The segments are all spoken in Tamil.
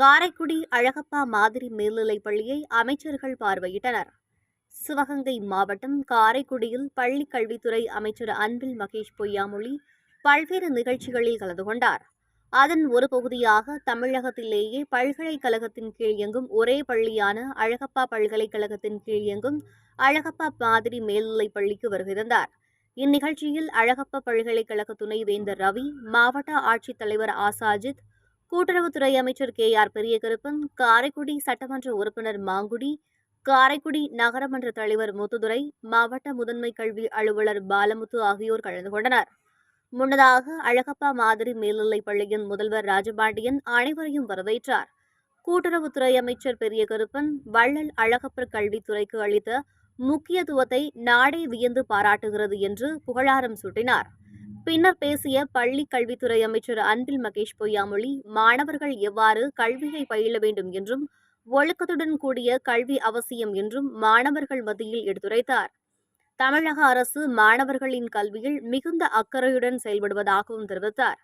காரைக்குடி அழகப்பா மாதிரி மேல்நிலைப் பள்ளியை அமைச்சர்கள் பார்வையிட்டனர். சிவகங்கை மாவட்டம் காரைக்குடியில் பள்ளி கல்வித்துறை அமைச்சர் அன்பில் மகேஷ் பொய்யாமொழி பல்வேறு நிகழ்ச்சிகளில் கலந்து கொண்டார். அதன் ஒரு பகுதியாக தமிழகத்திலேயே பல்கலைக்கழகத்தின் கீழ் இயங்கும் ஒரே பள்ளியான அழகப்பா பல்கலைக்கழகத்தின் கீழ் இயங்கும் அழகப்பா மாதிரி மேல்நிலைப் பள்ளிக்கு வருகிறார். இந்நிகழ்ச்சியில் அழகப்பா பல்கலைக்கழக துணைவேந்தர் ரவி மாவட்ட ஆட்சித்தலைவர் ஆசாஜித் கூட்டுறவுத்துறை அமைச்சர் கே. ஆர். பெரியகருப்பன் காரைக்குடி சட்டமன்ற உறுப்பினர் மாங்குடி காரைக்குடி நகரமன்ற தலைவர் முத்துதுரை மாவட்ட முதன்மை கல்வி அலுவலர் பாலமுத்து ஆகியோர் கலந்து கொண்டனர். முன்னதாக அழகப்பா மாதிரி மேல்நிலைப் பள்ளியின் முதல்வர் ராஜபாண்டியன் அனைவரையும் வரவேற்றார். கூட்டுறவுத்துறை அமைச்சர் பெரியகருப்பன் வள்ளல் அழகப்பர் கல்வித்துறைக்கு அளித்த முக்கியத்துவத்தை நாடே வியந்து பாராட்டுகிறது என்று புகழாரம் சூட்டினார். பின்னர் பேசிய பள்ளி கல்வித்துறை அமைச்சர் அன்பில் மகேஷ் பொய்யாமொழி மாணவர்கள் எவ்வாறு கல்வியை பயில வேண்டும் என்றும் ஒழுக்கத்துடன் கூடிய கல்வி அவசியம் என்றும் மாணவர்கள் மத்தியில் எடுத்துரைத்தார். தமிழக அரசு மாணவர்களின் கல்வியில் மிகுந்த அக்கறையுடன் செயல்படுவதாகவும் தெரிவித்தார்.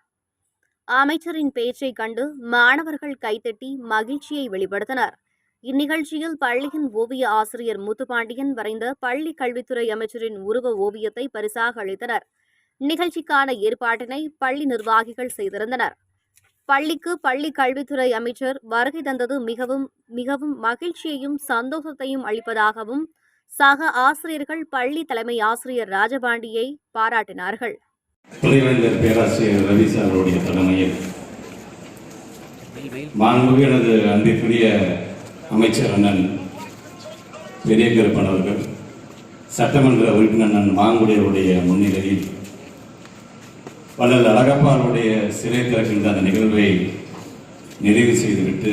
அமைச்சரின் பேச்சை கண்டு மாணவர்கள் கைத்தட்டி மகிழ்ச்சியை வெளிப்படுத்தினர். இந்நிகழ்ச்சியில் பள்ளியின் ஓவிய ஆசிரியர் முத்துப்பாண்டியன் வரைந்த பள்ளி கல்வித்துறை அமைச்சரின் உருவ ஓவியத்தை பரிசாக அளித்தனர். நிகழ்ச்சிக்கான ஏற்பாட்டினை பள்ளி நிர்வாகிகள் செய்திருந்தனர். பள்ளிக்கு பள்ளி கல்வித்துறை அமைச்சர் வருகை தந்தது மிகவும் மிகவும் மகிழ்ச்சியையும் சந்தோஷத்தையும் அளிப்பதாகவும் சக ஆசிரியர்கள் பள்ளி தலைமை ஆசிரியர் ராஜபாண்டியை பாராட்டினார்கள். துணைவேந்தர் பேராசிரியர் ரவி சார் தலைமையில் மாண்புமிகு எனது அன்பிற்குரிய அமைச்சர் அண்ணன் பெரியகருப்பன் அவர்கள் சட்டமன்ற உறுப்பினர் அண்ணன் மாங்குடியருடைய முன்னிலையில் வள்ளல் அழகப்பாருடைய சிறை திறக்கின்ற அந்த நிகழ்வை நிறைவு செய்துவிட்டு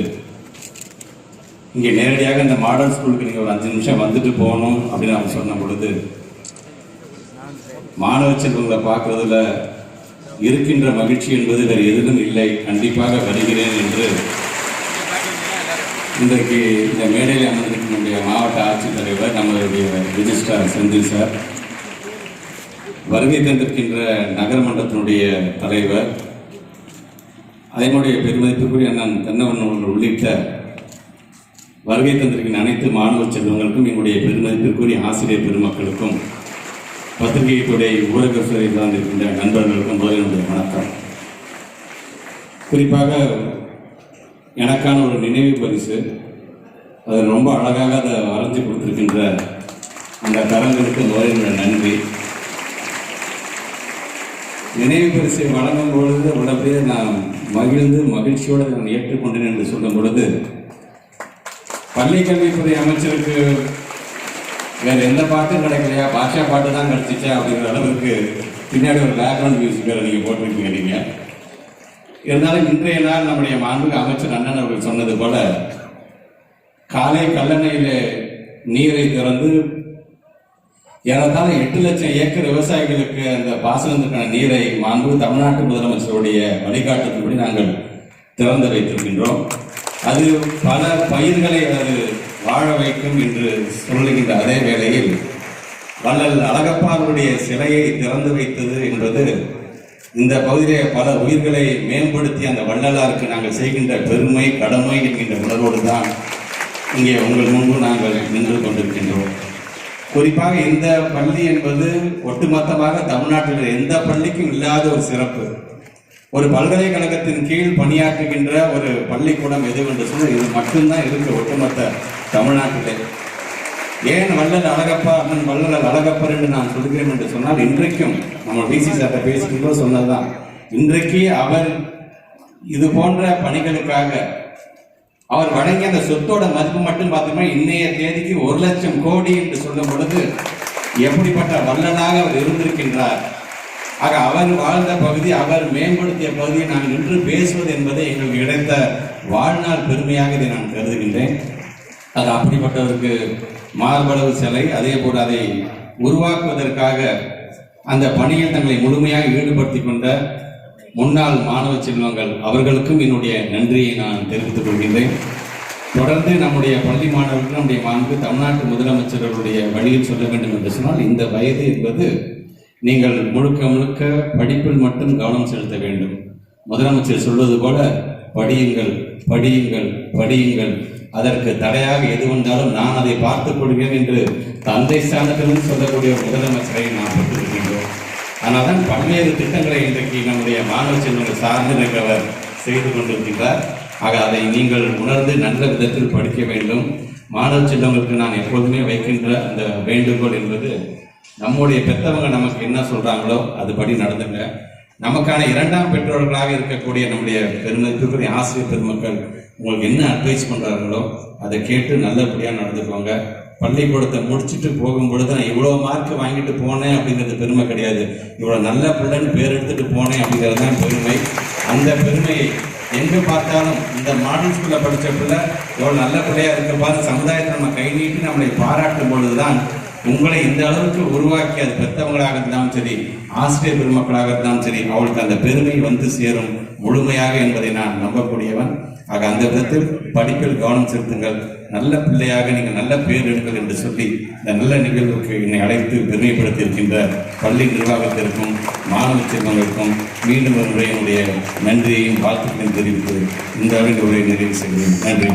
இங்கே நேரடியாக இந்த மாடல் ஸ்கூலுக்கு நீங்கள் ஒரு அஞ்சு நிமிஷம் வந்துட்டு போகணும் அப்படின்னு அவங்க சொன்ன பொழுது மாணவ செல்வங்களை பார்க்கறதுல இருக்கின்ற மகிழ்ச்சி என்பது வேறு எதிலும் இல்லை. கண்டிப்பாக வருகிறேன் என்று இன்றைக்கு இந்த மேடையில் அமர்ந்திருக்க நம்முடைய மாவட்ட ஆட்சித்தலைவர் நம்மளுடைய ரிஜிஸ்ட்ரார் செந்தில் சார். வருகை தந்திருக்கின்ற நகரமன்றத்தினுடைய தலைவர் அதனுடைய பெருமதிப்புக்குரிய அண்ணன் தென்னவன் அவர்கள் உள்ளிட்ட வருகை தந்திருக்கின்ற அனைத்து மாணவ செல்வங்களுக்கும் எங்களுடைய பெருமதிப்பிற்குரிய ஆசிரியர் பெருமக்களுக்கும் பத்திரிகை துறை ஊடகத்துறை சார்ந்திருக்கின்ற நண்பர்களுக்கும் முதலில் என்னுடைய வணக்கம். குறிப்பாக எனக்கான ஒரு நினைவு பரிசு அது ரொம்ப அழகாக அதை வரைஞ்சி கொடுத்துருக்கின்ற அந்த கரங்களுக்கு முதலில் நன்றி. நினைவு பரிசை வழங்கும் பொழுது உடனே நான் மகிழ்ந்து மகிழ்ச்சியோடு நான் ஏற்றுக்கொண்டேன் என்று சொல்லும் பொழுது பள்ளிக்கல்வித்துறை அமைச்சருக்கு வேற எந்த பாட்டும் கிடைக்கலையா? பாஷா பாட்டு தான் கிடைச்சிச்சா அப்படிங்கிற அளவுக்கு பின்னாடி ஒரு பேக்ரவுண்ட் மியூசிக் வேறு நீங்கள் போட்டிருக்கீங்க நீங்கள் இருந்தாலும் இன்றைய நாள் நம்முடைய மாண்புக்கு அமைச்சர் அண்ணன் அவர்கள் சொன்னது போல காலை கல்லணையில் நீரை திறந்து ஏறத்தாழ எட்டு லட்சம் ஏக்கர் விவசாயிகளுக்கு அந்த பாசனத்துக்கான நீரை மாண்பு தமிழ்நாட்டு முதலமைச்சருடைய வழிகாட்டுதல்படி நாங்கள் திறந்து வைத்திருக்கின்றோம். அது பல பயிர்களை அது வாழ வைக்கும் என்று சொல்லுகின்ற அதே வேளையில் வள்ளல் அழகப்பாருடைய சிலையை திறந்து வைத்தது என்பது இந்த பகுதியிலே பல உயிர்களை மேம்படுத்தி அந்த வள்ளலாருக்கு நாங்கள் செய்கின்ற பெருமை கடமை என்கின்ற உணர்வோடு தான் இங்கே உங்கள் முன்பு நாங்கள் நின்று கொண்டிருக்கின்றோம். குறிப்பாக இந்த பள்ளி என்பது ஒட்டுமொத்தமாக தமிழ்நாட்டில் எந்த பள்ளிக்கும் இல்லாத ஒரு சிறப்பு. ஒரு பல்கலைக்கழகத்தின் கீழ் பணியாற்றுகின்ற ஒரு பள்ளிக்கூடம் எது என்று சொன்னால் இது மட்டும்தான் இருக்கு ஒட்டுமொத்த தமிழ்நாட்டிலே. ஏன் வள்ளல் அழகப்பா அண்ணன் வள்ளல் அழகப்பர் என்று நான் சொல்கிறேன் என்று சொன்னால் இன்றைக்கும் நம்ம பிசி சார்ட்ட பேசிக்கிட்டோ சொன்னதுதான். இன்றைக்கு அவர் இது போன்ற பணிகளுக்காக அவர் வழங்கிய அந்த சொத்தோட மதிப்பு மட்டும் பார்த்தோம்னா இன்னைய தேதிக்கு ஒரு லட்சம் கோடி என்று சொல்லும் பொழுது எப்படிப்பட்ட வல்லனாக அவர் இருந்திருக்கின்றார். ஆக அவர் வாழ்ந்த பகுதி அவர் மேம்படுத்திய பகுதியை நான் நின்று பேசுவது என்பது எங்களுக்கு கிடைத்த வாழ்நாள் பெருமையாக இதை நான் கருதுகின்றேன். அது அப்படிப்பட்டவருக்கு மார்பளவு சிலை அதே போல் அதை உருவாக்குவதற்காக அந்த பணியில் தங்களை முழுமையாக ஈடுபடுத்தி கொண்ட முன்னாள் மாணவ செல்வங்கள் அவர்களுக்கும் என்னுடைய நன்றியை நான் தெரிவித்துக் கொள்கின்றேன். தொடர்ந்து நம்முடைய பள்ளி மாணவர்கள் நம்முடைய மாண்பு தமிழ்நாட்டு முதலமைச்சர்களுடைய வழியில் சொல்ல வேண்டும் என்று சொன்னால் இந்த வயது என்பது நீங்கள் முழுக்க முழுக்க படிப்பில் மட்டும் கவனம் செலுத்த வேண்டும். முதலமைச்சர் சொல்வது போல படியுங்கள் படியுங்கள் படியுங்கள். அதற்கு தடையாக எது வந்தாலும் நான் அதை பார்த்துக் கொள்வேன் என்று தந்தை ஸ்தானத்திலும் சொல்லக்கூடிய முதலமைச்சரை நாம் பெற்றிருக்கின்றோம் ஆனால் தான் பல்வேறு திட்டங்களை இன்றைக்கு நம்முடைய மாணவ செல்வங்கள் சார்ந்து நின்றவர் செய்து கொண்டிருக்கின்றார். ஆக அதை நீங்கள் உணர்ந்து நல்ல விதத்தில் படிக்க வேண்டும். மாணவ செல்வங்களுக்கு நான் எப்போதுமே வைக்கின்ற அந்த வேண்டுகோள் என்பது நம்முடைய பெற்றவங்க நமக்கு என்ன சொல்கிறாங்களோ அதுபடி நடந்துங்க. நமக்கான இரண்டாம் பெற்றோர்களாக இருக்கக்கூடிய நம்முடைய பெருமதிப்புக்குரிய ஆசிரியர் பெருமக்கள் உங்களுக்கு என்ன அட்வைஸ் பண்ணுறாங்களோ அதை கேட்டு நல்லபடியாக நடந்துக்கோங்க. பள்ளிக்கூடத்தை முடிச்சுட்டு போகும்பொழுது நான் இவ்வளோ மார்க் வாங்கிட்டு போனேன் அப்படிங்கிறது பெருமை கிடையாது. இவ்வளோ நல்ல பிள்ளைன்னு பேர் எடுத்துகிட்டு போனேன் அப்படிங்கிறது தான் பெருமை. அந்த பெருமையை எங்கே பார்த்தாலும் இந்த மாடல் ஸ்கூலில் படித்த பிள்ளை எவ்வளோ நல்ல பிள்ளையாக இருக்க பார்த்து சமுதாயத்தை நம்ம கை நீட்டி நம்மளை பாராட்டும் பொழுதுதான் உங்களை இந்த அளவுக்கு உருவாக்கி அது பெற்றவங்களாக இருந்தாலும் சரி ஆசிரியர் பெருமக்களாக இருந்தாலும் சரி அவளுக்கு அந்த பெருமை வந்து சேரும் முழுமையாக என்பதை நான் நம்பக்கூடியவன். ஆக அந்த விதத்தில் படிப்பில் கவனம் செலுத்துங்கள். நல்ல பிள்ளையாக நீங்கள் நல்ல பேர் எடுங்கள் என்று சொல்லி இந்த நல்ல நிகழ்வுக்கு என்னை அழைத்து பெருமைப்படுத்தி இருக்கின்ற பள்ளி நிர்வாகத்திற்கும் மாணவ செல்வங்களுக்கும் மீண்டும் ஒரு முறை என்னுடைய நன்றியையும் வாழ்த்துக்களையும் தெரிவித்து இந்த அளவில் உரையை நிறைவு செய்கிறேன். நன்றி.